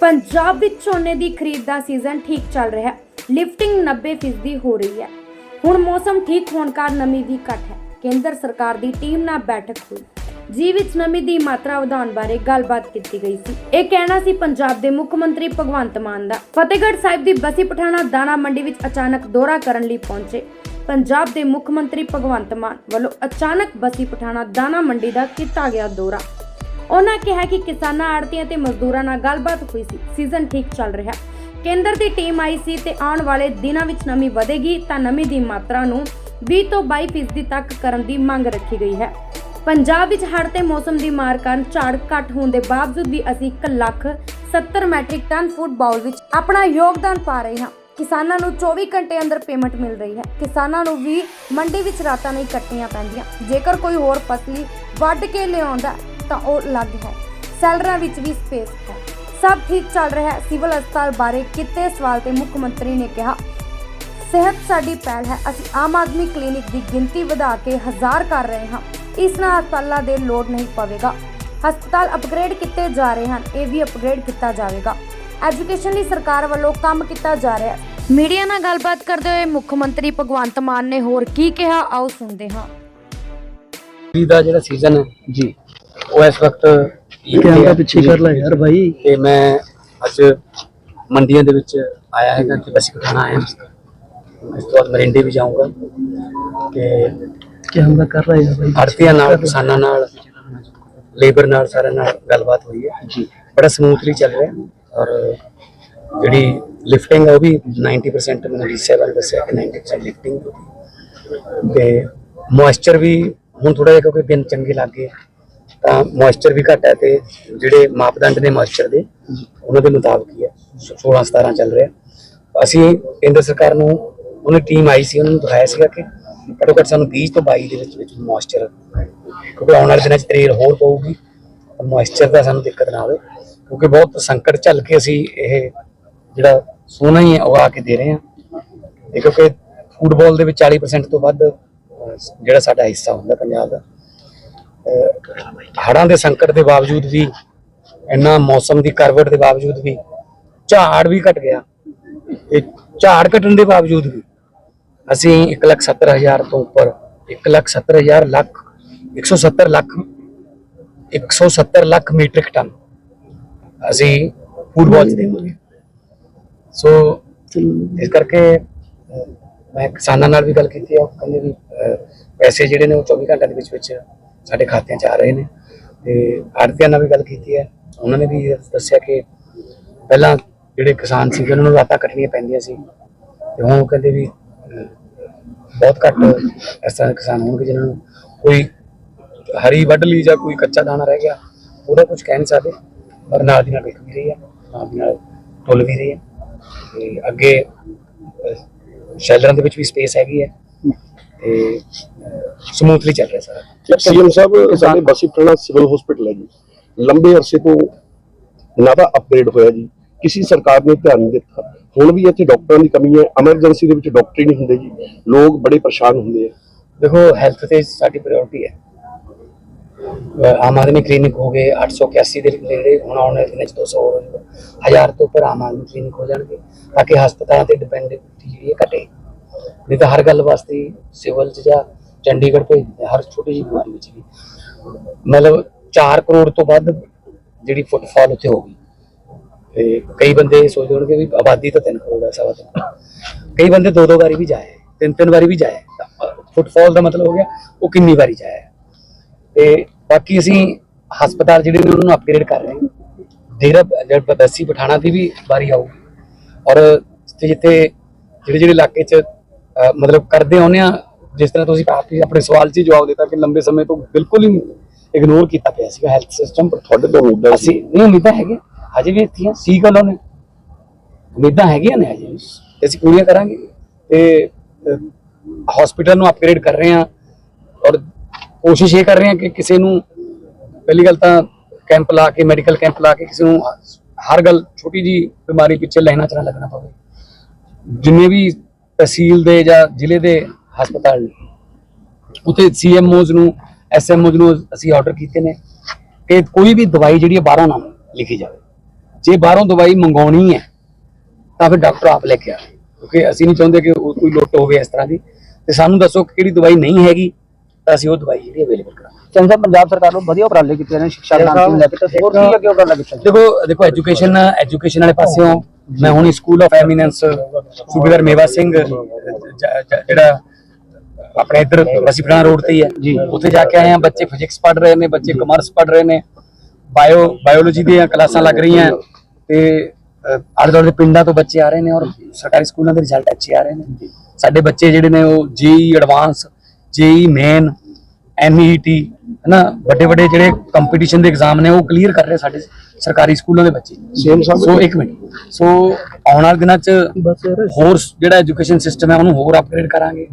ਪੰਜਾਬ ਵਿੱਚ ਝੋਨੇ ਦੀ ਖਰੀਦ ਦਾ ਸੀਜ਼ਨ ਠੀਕ ਚੱਲ ਰਿਹਾ ਹੈ। ਲਿਫਟਿੰਗ 90% ਹੋ ਰਹੀ ਹੈ। ਹੁਣ ਮੌਸਮ ਠੀਕ ਹੋਣ ਕਾਰਨ ਨਮੀ ਵੀ ਘੱਟ ਹੈ। ਕੇਂਦਰ ਸਰਕਾਰ ਦੀ ਟੀਮ ਨਾਲ ਬੈਠਕ ਹੋਈ। ਜੀ ਵਿੱਚ ਨਮੀ ਦੀ ਮਾਤਰਾ ਵਧਾਉਣ ਬਾਰੇ ਗੱਲਬਾਤ ਕੀਤੀ ਗਈ ਸੀ। ਇਹ ਕਹਿਣਾ ਸੀ ਪੰਜਾਬ ਦੇ ਮੁੱਖ ਮੰਤਰੀ ਭਗਵੰਤ ਮਾਨ ਦਾ। ਫਤਿਹਗੜ੍ਹ ਸਾਹਿਬ ਦੀ ਬਸੀ ਪਠਾਣਾ ਦਾਣਾ ਮੰਡੀ ਵਿੱਚ ਅਚਾਨਕ ਦੌਰਾ ਕਰਨ ਲਈ ਪਹੁੰਚੇ। ਪੰਜਾਬ ਦੇ ਮੁੱਖ ਮੰਤਰੀ ਭਗਵੰਤ ਮਾਨ ਵੱਲੋਂ ਅਚਾਨਕ ਬਸੀ ਪਠਾਣਾ ਦਾਣਾ ਮੰਡੀ ਦਾ ਕੀਤਾ ਗਿਆ ਦੌਰਾ। ਉਹਨਾਂ ਕਿਹਾ ਕਿ ਕਿਸਾਨਾਂ ਆੜਤੀਆਂ ਤੇ ਮਜ਼ਦੂਰਾਂ ਨਾਲ ਗੱਲਬਾਤ ਹੋਈ ਸੀ। ਸੀਜ਼ਨ ਠੀਕ ਚੱਲ ਰਿਹਾ। ਕੇਂਦਰ ਦੀ ਟੀਮ ਆਈ ਸੀ ਤੇ ਆਉਣ ਵਾਲੇ ਦਿਨਾਂ ਵਿੱਚ ਨਮੀ ਵਧੇਗੀ ਤਾਂ ਨਮੀ ਦੀ ਮਾਤਰਾ ਨੂੰ 20 ਤੋਂ 22% ਤੱਕ ਕਰਨ ਦੀ ਮੰਗ ਰੱਖੀ ਗਈ ਹੈ। ਪੰਜਾਬ ਵਿੱਚ ਹੜ੍ਹ ਤੇ ਮੌਸਮ ਦੀ ਮਾਰ ਕਾਰਨ ਝਾੜ ਘੱਟ ਹੋਣ ਦੇ ਬਾਵਜੂਦ ਵੀ ਅਸੀਂ 1 lakh 70 metric ton food bowl ਵਿੱਚ ਆਪਣਾ ਯੋਗਦਾਨ ਪਾ ਰਹੇ ਹਾਂ। ਕਿਸਾਨਾਂ ਨੂੰ 24 ਘੰਟੇ ਅੰਦਰ ਪੇਮੈਂਟ ਮਿਲ ਰਹੀ ਹੈ। ਕਿਸਾਨਾਂ ਨੂੰ ਵੀ ਮੰਡੀ ਵਿੱਚ ਰਾਤਾਂ ਨਹੀਂ ਕੱਟਣੀਆਂ ਪੈਂਦੀਆਂ। ਜੇਕਰ ਕੋਈ ਹੋਰ ਫਸਲੀ ਵੱਢ ਕੇ ਲਿਆਉਂਦਾ ਤਾਂ ਉਹ ਅਲੱਗ ਹੈ। ਸੈਲਰਾਂ ਵਿੱਚ ਵੀ ਸਪੇਸ ਹੈ। ਸਭ ਠੀਕ ਚੱਲ ਰਿਹਾ ਹੈ। ਸਿਵਲ ਹਸਪਤਾਲ ਬਾਰੇ ਕਿਤੇ ਸਵਾਲ ਤੇ ਮੁੱਖ ਮੰਤਰੀ ਨੇ ਕਿਹਾ ਸਿਹਤ ਸਾਡੀ ਪਹਿਲ ਹੈ। ਅਸੀਂ ਆਮ ਆਦਮੀ ਕਲੀਨਿਕ ਦੀ ਗਿਣਤੀ ਵਧਾ ਕੇ ਹਜ਼ਾਰ ਕਰ ਰਹੇ ਹਾਂ। ਇਸ ਨਾਲ ਹਸਪਤਾਲਾਂ ਦੇ ਲੋੜ ਨਹੀਂ ਪਵੇਗਾ। ਹਸਪਤਾਲ ਅਪਗ੍ਰੇਡ ਕੀਤੇ ਜਾ ਰਹੇ ਹਨ। ਇਹ ਵੀ ਅਪਗ੍ਰੇਡ ਕੀਤਾ ਜਾਵੇਗਾ। ਐਜੂਕੇਸ਼ਨ ਲਈ ਸਰਕਾਰ ਵੱਲੋਂ ਕੰਮ ਕੀਤਾ ਜਾ ਰਿਹਾ ਹੈ। ਮੀਡੀਆ ਨਾਲ ਗੱਲਬਾਤ ਕਰਦੇ ਹੋਏ ਮੁੱਖ ਮੰਤਰੀ ਭਗਵੰਤ ਮਾਨ ਨੇ ਹੋਰ ਕੀ ਕਿਹਾ? ਆਓ ਸੁਣਦੇ ਹਾਂ। ਖਰੀਦ ਦਾ ਜਿਹੜਾ ਸੀਜ਼ਨ ਹੈ ਜੀ ਉਹ ਇਸ ਵਕਤ ਕੈਮਰਾ। ਪਿੱਛੇ ਕਰ ਲੈ ਯਾਰ ਭਾਈ ਤੇ ਮੈਂ ਅੱਜ ਮੰਡੀਆਂ ਦੇ ਵਿੱਚ ਆਇਆ ਹੈਗਾ ਕਿ ਬਸੀ ਪਠਾਣਾ ਆਇਆ। ਇਸ ਤੋਂ ਬਾਅਦ ਮਰਿੰਡੇ ਵੀ ਜਾਊਂਗਾ। ਤੇ ਕੈਮਰਾ ਕਰ ਲੈ ਯਾਰ ਭਾਈ ਆੜਤੀਆਂ ਨਾਲ ਕਿਸਾਨਾਂ ਨਾਲ ਲੇਬਰ ਨਾਲ ਸਾਰਿਆਂ ਨਾਲ ਗੱਲਬਾਤ ਹੋਈ ਹੈ। ਜੀ। ਬੜਾ ਸਮੂਥਲੀ ਚੱਲ ਰਿਹਾ। ਔਰ ਜਿਹੜੀ ਲਿਫਟਿੰਗ ਹੈ ਉਹ ਵੀ 90% ਮੈਨੂੰ ਡੀਸਾ ਵਾਲੇ ਦੱਸਿਆ ਕਿ 90% ਲਿਫਟਿੰਗ ਤੇ ਮੋਇਸਚਰ ਵੀ ਹੁਣ ਥੋੜਾ ਜਿਹਾ ਕਿਉਂਕਿ ਦਿਨ ਚੰਗੇ ਲੱਗ ਤਾਂ ਮੋਇਸਚਰ ਵੀ ਘੱਟ ਹੈ ਤੇ ਜਿਹੜੇ ਮਾਪਦੰਡ ਨੇ ਮੋਇਸਚਰ ਦੇ, ਉਹਨਾਂ ਦੇ ਮੁਤਾਬਕ ਹੀ ਹੈ। 16 17 ਚੱਲ ਰਿਹਾ। ਅਸੀਂ ਕੇਂਦਰ ਸਰਕਾਰ ਨੂੰ, ਉਹਨੇ ਟੀਮ ਆਈ ਸੀ, ਉਹਨਾਂ ਨੂੰ ਦਿਖਾਇਆ ਸੀਗਾ ਕਿ ਘੱਟੋ ਘੱਟ ਸਾਨੂੰ 20 ਤੋਂ 22 ਦੇ ਵਿੱਚ ਵਿੱਚ ਮੋਇਸਚਰ ਕਿਉਂਕਿ ਆਉਣ ਵਾਲੇ ਦਿਨਾਂ 'ਚ ਤਰੇਰ ਹੋਰ ਪਊਗੀ ਮੋਇਸਚਰ ਦਾ ਸਾਨੂੰ ਦਿੱਕਤ ਨਾ ਆਵੇ। ਕਿਉਂਕਿ ਬਹੁਤ ਸੰਕਟ ਝੱਲ ਕੇ ਅਸੀਂ ਇਹ ਜਿਹੜਾ ਸੋਨਾ ਹੀ ਹੈ ਉਗਾ ਕੇ ਦੇ ਰਹੇ ਹਾਂ। ਤੇ ਕਿਉਂਕਿ ਫੁੱਟਬਾਲ ਦੇ ਵਿੱਚ 40% ਤੋਂ ਵੱਧ ਜਿਹੜਾ ਸਾਡਾ ਹਿੱਸਾ ਹੁੰਦਾ ਪੰਜਾਬ ਦਾ। ਹੜਾਂ ਦੇ ਸੰਕਟ ਦੇ ਬਾਵਜੂਦ ਵੀ, ਇੰਨਾ ਮੌਸਮ ਦੀ ਕਰਵਟ ਦੇ ਬਾਵਜੂਦ ਵੀ, ਝਾੜ ਵੀ ਘਟ ਗਿਆ। ਤੇ ਝਾੜ ਘਟਣ ਦੇ ਬਾਵਜੂਦ ਵੀ ਅਸੀਂ 170000 ਤੋਂ ਉੱਪਰ 170000 ਲੱਖ 170 ਲੱਖ 170 ਲੱਖ ਮੀਟ੍ਰਿਕ ਟਨ ਅਸੀਂ ਫੁੱਟਬਾਲ ਚ ਦੇਵਾਂਗੇ। ਸੋ ਇਸ ਕਰਕੇ ਮੈਂ ਕਿਸਾਨਾਂ ਨਾਲ ਵੀ ਗੱਲ ਕੀਤੀ ਆ ਕਹਿੰਦੇ ਵੀ ਪੈਸੇ ਜਿਹੜੇ ਨੇ ਉਹ 24 ਘੰਟੇ ਦੇ ਵਿੱਚ ਵਿੱਚ ਸਾਡੇ ਖਾਤਿਆਂ 'ਚ ਆ ਰਹੇ ਨੇ। ਤੇ ਆੜਤੀਆਂ ਨਾਲ ਵੀ ਗੱਲ ਕੀਤੀ ਹੈ। ਉਹਨਾਂ ਨੇ ਵੀ ਦੱਸਿਆ ਕਿ ਪਹਿਲਾਂ ਜਿਹੜੇ ਕਿਸਾਨ ਸੀ ਉਹਨਾਂ ਨੂੰ ਰਾਤਾਂ ਕੱਟਣੀਆਂ ਪੈਂਦੀਆਂ ਸੀ। ਤੇ ਹੁਣ ਉਹ ਕਹਿੰਦੇ ਵੀ ਬਹੁਤ ਘੱਟ ਇਸ ਤਰ੍ਹਾਂ ਦੇ ਕਿਸਾਨ ਹੋਣਗੇ ਜਿਨ੍ਹਾਂ ਨੂੰ ਕੋਈ ਹਰੀ ਵੱਢ ਲਈ ਜਾਂ ਕੋਈ ਕੱਚਾ ਦਾਣਾ ਰਹਿ ਗਿਆ। ਉਹਦਾ ਕੁਝ ਕਹਿ ਨਹੀਂ ਸਕਦੇ, ਪਰ ਨਾਲ ਦੀ ਨਾਲ ਵਿਕ ਵੀ ਰਹੀ ਹੈ, ਨਾਲ ਦੀ ਨਾਲ ਤੁਲ ਵੀ ਰਹੀ ਹੈ। ਤੇ ਅੱਗੇ ਸ਼ੈਲਰਾਂ ਦੇ ਵਿੱਚ ਵੀ ਸਪੇਸ ਹੈਗੀ ਹੈ। ਤੇ ਸਮੂਥਲੀ ਚੱਲ ਰਿਹਾ ਸਾਰਾ। ਸੀਐਮ ਸਾਹਿਬ ਸਾਡੇ ਬਸੀ ਪਟਨਾ ਸਿਵਲ ਹਸਪੀਟਲ ਹੈ ਜੀ। ਲੰਬੇ ਅਰਸੇ ਤੋਂ ਨਾ ਤਾਂ ਅਪਗ੍ਰੇਡ ਹੋਇਆ ਜੀ। ਕਿਸੇ ਸਰਕਾਰ ਨੇ ਧਿਆਨ ਨਹੀਂ ਦਿੱਤਾ। ਹੁਣ ਵੀ ਇੱਥੇ ਡਾਕਟਰਾਂ ਦੀ ਕਮੀ ਹੈ। ਐਮਰਜੈਂਸੀ ਦੇ ਵਿੱਚ ਡਾਕਟਰ ਹੀ ਨਹੀਂ ਹੁੰਦੇ ਜੀ। ਲੋਕ ਬੜੇ ਪਰੇਸ਼ਾਨ ਹੁੰਦੇ ਆ। ਦੇਖੋ ਹੈਲਥ ਤੇ ਸਾਡੀ ਪ੍ਰਾਇੋਰਟੀ ਹੈ। ਆਮ ਆਦਮੀ ਕਲੀਨਿਕ ਹੋ ਗਏ 881 ਦੇ ਨੇੜੇ ਹੁਣ ਆਉਣ ਦਿਨਾਂ ਚ 200 ਹੋਰ ਹੋ ਜਾਊਗਾ ਹਜ਼ਾਰ ਤੋਂ ਉੱਪਰ ਆਮ ਆਦਮੀ ਕਲੀਨਿਕ ਹੋ ਜਾਣਗੇ। ਤਾਂ ਕਿ ਹਸਪਤਾਲਾਂ ਤੇ ਡਿਪੈਂਡੈਂਟੀ ਜਿਹੜੀ ਘਟੇ। ਨਹੀਂ ਤਾਂ ਹਰ ਗੱਲ ਵਾਸਤੇ ਸਿਵਲ ਚ ਜਾਂ ਚੰਡੀਗੜ੍ਹ ਭੇਜਦੇ ਆ, ਹਰ ਛੋਟੀ ਜਿਹੀ ਬਿਮਾਰੀ ਵਿੱਚ ਵੀ। ਮਤਲਬ 4 ਕਰੋੜ ਤੋਂ ਵੱਧ ਜਿਹੜੀ ਫੁੱਟਫਾਲ ਉੱਥੇ ਹੋ ਗਈ। ਤੇ ਕਈ ਬੰਦੇ ਸੋਚਦੇ ਹੋਣਗੇ ਵੀ ਆਬਾਦੀ ਤਾਂ 3 ਕਰੋੜ ਹੈ ਸਵਾ ਤਿੰਨ। ਕਈ ਬੰਦੇ ਦੋ ਦੋ ਵਾਰੀ ਵੀ ਜਾਏ ਤਿੰਨ ਤਿੰਨ ਵਾਰੀ ਵੀ ਜਾਏ। ਫੁੱਟਫਾਲ ਦਾ ਮਤਲਬ ਹੋ ਗਿਆ ਉਹ ਕਿੰਨੀ ਵਾਰੀ ਜਾਏ। ਤੇ ਬਾਕੀ ਅਸੀਂ ਹਸਪਤਾਲ ਜਿਹੜੇ ਨੇ ਉਹਨਾਂ ਨੂੰ ਅਪਗ੍ਰੇਡ ਕਰ ਰਹੇ ਹਾਂ। ਦੇਰਾ ਜਿਹੜਾ ਬਸੀ ਪਠਾਣਾ ਦੀ ਵੀ ਵਾਰੀ ਆਊਗੀ। ਔਰ ਜਿੱਥੇ ਜਿਹੜੇ ਜਿਹੜੇ ਇਲਾਕੇ 'ਚ ਮਤਲਬ ਕਰਦੇ ਆਉਂਦੇ ਆ ਜਿਸ ਤਰ੍ਹਾਂ ਤੁਸੀਂ ਕਾਫੀ ਆਪਣੇ ਸਵਾਲ 'ਚ ਹੀ ਜਵਾਬ ਦਿੱਤਾ ਕਿ ਲੰਬੇ ਸਮੇਂ ਤੋਂ ਬਿਲਕੁਲ ਹੀ ਇਗਨੋਰ ਕੀਤਾ ਪਿਆ ਸੀਗਾ ਹੈਲਥ ਸਿਸਟਮ ਤੁਹਾਡੇ ਤੋਂ ਉਮੀਦਾਂ ਸੀ ਅਸੀਂ ਨਹੀਂ ਉਮੀਦਾਂ ਹੈਗੇ ਹਜੇ ਵੀ ਇੱਥੀਆਂ ਸੀ ਗੱਲਾਂ ਨੇ? ਉਮੀਦਾਂ ਹੈਗੀਆਂ ਨੇ ਹਜੇ। ਤੇ ਅਸੀਂ ਪੂਰੀਆਂ ਕਰਾਂਗੇ। ਤੇ ਹਸਪੀਟਲ ਨੂੰ ਅਪਗ੍ਰੇਡ ਕਰ ਰਹੇ ਹਾਂ ਔਰ ਕੋਸ਼ਿਸ਼ ਇਹ ਕਰ ਰਹੇ ਹਾਂ ਕਿ ਕਿਸੇ ਨੂੰ ਪਹਿਲੀ ਗੱਲ ਤਾਂ ਕੈਂਪ ਲਾ ਕੇ ਮੈਡੀਕਲ ਕੈਂਪ ਲਾ ਕੇ ਕਿਸੇ ਨੂੰ ਹਰ ਗੱਲ ਛੋਟੀ ਜੀ ਬਿਮਾਰੀ ਪਿੱਛੇ ਲੈਣਾ ਚ ਨਾ ਲੱਗਣਾ ਪਵੇ। ਜਿੰਨੇ ਵੀ ਤਹਿਸੀਲ ਦੇ ਜਾਂ ਜ਼ਿਲ੍ਹੇ ਦੇ ਹਸਪਤਾਲ ਉੱਥੇ ਸੀਐਮਓਜ਼ ਨੂੰ ਐਸਐਮਓਜ਼ ਨੂੰ ਅਸੀਂ ਆਰਡਰ ਕੀਤੇ ਨੇ ਕਿ ਕੋਈ ਵੀ ਦਵਾਈ ਜਿਹੜੀ ਹੈ ਬਾਹਰੋਂ ਨਾ ਲਿਖੀ ਜਾਵੇ। ਜੇ ਬਾਹਰੋਂ ਦਵਾਈ ਮੰਗਾਉਣੀ ਹੈ ਤਾਂ ਫਿਰ ਡਾਕਟਰ ਆਪ ਲੈ ਕੇ ਆਵੇ ਕਿਉਂਕਿ ਅਸੀਂ ਨਹੀਂ ਚਾਹੁੰਦੇ ਕਿ ਕੋਈ ਲੁੱਟ ਹੋਵੇ ਇਸ ਤਰ੍ਹਾਂ ਦੀ। ਤੇ ਸਾਨੂੰ ਦੱਸੋ ਕਿ ਕਿਹੜੀ ਦਵਾਈ ਨਹੀਂ ਹੈਗੀ ਤਾਂ ਅਸੀਂ ਉਹ ਦਵਾਈ ਜਿਹੜੀ ਅਵੇਲੇਬਲ ਕਰਾਂਗੇ। ਚੰਗਾ ਪੰਜਾਬ ਸਰਕਾਰ ਨੂੰ ਵਧੀਆ ਉਪਰਾਲੇ ਕੀਤੇ ਨੇ ਸਿੱਖਿਆ ਕ੍ਰਾਂਤੀ ਲੈ ਕੇ ਤੇ ਹੋਰ ਕੀ ਅੱਗੇ ਉਪਰਾਲਾ ਕੀਤਾ ਦੇਖੋ ਦੇਖੋ ਐਜੂਕੇਸ਼ਨ ਐਜੂਕੇਸ਼ਨ ਵਾਲੇ ਪਾਸਿਓਂ ਮੈਂ ਹੁਣੀ ਸਕੂਲ ਆਫ ਐਮੀਨੈਂਸ ਸੂਬੇਦਾਰ ਮੇਵਾ ਸਿੰਘ ਜਿਹੜਾ ਆਪਣੇ ਇੱਧਰ ਵਸੀਪੁਰਾ ਰੋਡ ਤੇ ਹੀ ਹੈ ਜੀ। ਉੱਥੇ ਜਾ ਕੇ ਆਏ ਆ ਬੱਚੇ ਫਿਜ਼ਿਕਸ ਪੜ੍ਹ ਰਹੇ ਨੇ ਬੱਚੇ ਕਮਰਸ ਪੜ੍ਹ ਰਹੇ ਨੇ ਬਾਇਓ ਬਾਇਓਲੋਜੀ ਦੀਆਂ ਕਲਾਸਾਂ ਲੱਗ ਰਹੀਆਂ। ਤੇ ਆਲੇ ਦੁਆਲੇ ਦੇ ਪਿੰਡਾਂ ਤੋਂ ਬੱਚੇ ਆ ਰਹੇ ਨੇ ਔਰ ਸਰਕਾਰੀ ਸਕੂਲਾਂ ਦੇ ਰਿਜ਼ਲਟ ਅੱਛੇ ਆ ਰਹੇ ਨੇ। ਸਾਡੇ ਬੱਚੇ ਜਿਹੜੇ ਨੇ ਉਹ ਜੇਈ ਐਡਵਾਂਸ ਜੇਈ ਮੇਨ ਐਨਈਟੀ ਹਨਾ? ਵੱਡੇ ਵੱਡੇ ਜਿਹੜੇ ਕੰਪੀਟੀਸ਼ਨ ਦੇ ਐਗਜ਼ਾਮ ਨੇ ਉਹ ਕਲੀਅਰ ਕਰ ਰਹੇ ਸਾਡੇ ਸਰਕਾਰੀ ਸਕੂਲਾਂ ਦੇ ਬੱਚੇ। ਸੇਮ ਸਾਹਿਬ ਸੋ ਇੱਕ ਮਿੰਟ। ਸੋ ਆਉਣ ਵਾਲੇ ਦਿਨਾਂ 'ਚ ਹੋਰ ਜਿਹੜਾ ਐਜੂਕੇਸ਼ਨ ਸਿਸਟਮ ਹੈ ਉਹਨੂੰ ਹੋਰ ਅਪਗ੍ਰੇਡ ਕਰਾਂਗੇ।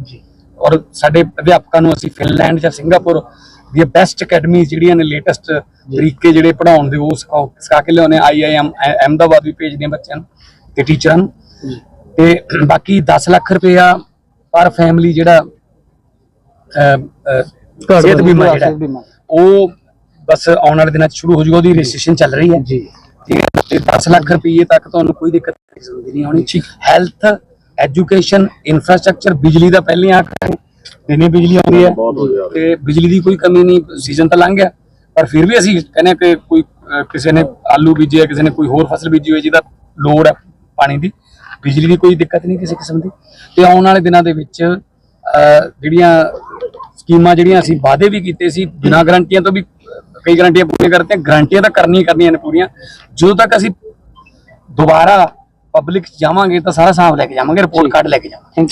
ਔਰ ਸਾਡੇ ਅਧਿਆਪਕਾਂ ਨੂੰ ਅਸੀਂ ਫਿਨਲੈਂਡ ਜਾਂ ਸਿੰਗਾਪੁਰ ਦੀਆਂ ਬੈਸਟ ਅਕੈਡਮੀਜ਼ ਜਿਹੜੀਆਂ ਨੇ ਲੇਟੈਸਟ ਤਰੀਕੇ ਜਿਹੜੇ ਪੜਾਉਣ ਦੇ ਉਹ ਸਿਖਾ ਕੇ ਲਿਆਉਂਦੇ ਆਈਆਈਐਮ ਅਹਿਮਦਾਬਾਦ ਵੀ ਭੇਜਦੇ ਹਾਂ ਬੱਚਿਆਂ ਨੂੰ ਤੇ ਟੀਚਰਾਂ ਨੂੰ। ਤੇ ਬਾਕੀ 10 ਲੱਖ ਰੁਪਇਆ ਪਰ ਫੈਮਿਲੀ ਜਿਹੜਾ ਸਿਹਤ ਬੀਮਾ ਜਿਹੜਾ। ਉਹ ਬਸ ਆਉਣ ਵਾਲੇ ਦਿਨਾਂ 'ਚ ਸ਼ੁਰੂ ਹੋ ਜਾਊਗਾ ਉਹਦੀ ਰਜਿਸਟ੍ਰੇਸ਼ਨ ਚੱਲ ਰਹੀ ਹੈ। ਜੀ। ਤੇ 10 ਲੱਖ ਰੁਪਏ ਤੱਕ ਤੁਹਾਨੂੰ ਕੋਈ ਦਿੱਕਤ ਨਹੀਂ ਨਹੀਂ ਆਉਣੀ। ਹੈਲਥ ਐਜੂਕੇਸ਼ਨ ਇਨਫਰਾਸਟ੍ਰਕਚਰ ਬਿਜਲੀ ਦਾ ਪਹਿਲੇ ਆ ਦਿਨੇ ਬਿਜਲੀ ਆਉਂਦੀ ਹੈ ਤੇ ਬਿਜਲੀ ਦੀ ਕੋਈ ਕਮੀ ਨਹੀਂ ਸੀਜ਼ਨ ਤਾਂ ਲੰਘ ਗਿਆ। ਪਰ ਫਿਰ ਵੀ ਅਸੀਂ ਕਹਿੰਦੇ ਹਾਂ ਕਿ ਕੋਈ ਕਿਸੇ ਨੇ ਆਲੂ ਬੀਜੇ ਕਿਸੇ ਨੇ ਕੋਈ ਹੋਰ ਫਸਲ ਬੀਜੀ ਹੋਈ ਜਿਹਦਾ ਲੋੜ ਹੈ ਪਾਣੀ ਦੀ। ਬਿਜਲੀ ਦੀ ਕੋਈ ਦਿੱਕਤ ਨਹੀਂ ਕਿਸੇ ਕਿਸਮ ਦੀ। ਤੇ ਆਉਣ ਵਾਲੇ ਦਿਨਾਂ ਦੇ ਵਿੱਚ ਜਿਹੜੀਆਂ ਸਕੀਮਾਂ ਜਿਹੜੀਆਂ ਅਸੀਂ ਵਾਅਦੇ ਵੀ ਕੀਤੇ ਸੀ ਬਿਨਾਂ ਗਰੰਟੀਆਂ ਤੋਂ ਵੀ ਕਈ ਗਰੰਟੀਆਂ ਪੂਰੀਆਂ ਕਰਤੇ ਗਰੰਟੀਆਂ ਤਾਂ ਕਰਨੀਆਂ ਹੀ ਕਰਨੀਆਂ ਨੇ ਪੂਰੀਆਂ। ਜਦੋਂ ਤੱਕ ਅਸੀਂ ਦੁਬਾਰਾ ਪਬਲਿਕ ਜਾਵਾਂਗੇ ਤਾਂ ਸਾਰਾ ਹਿਸਾਬ ਲੈ ਕੇ ਜਾਵਾਂਗੇ ਰਿਪੋਰਟ ਕਾਰਡ ਲੈ ਕੇ ਜਾਵਾਂਗੇ।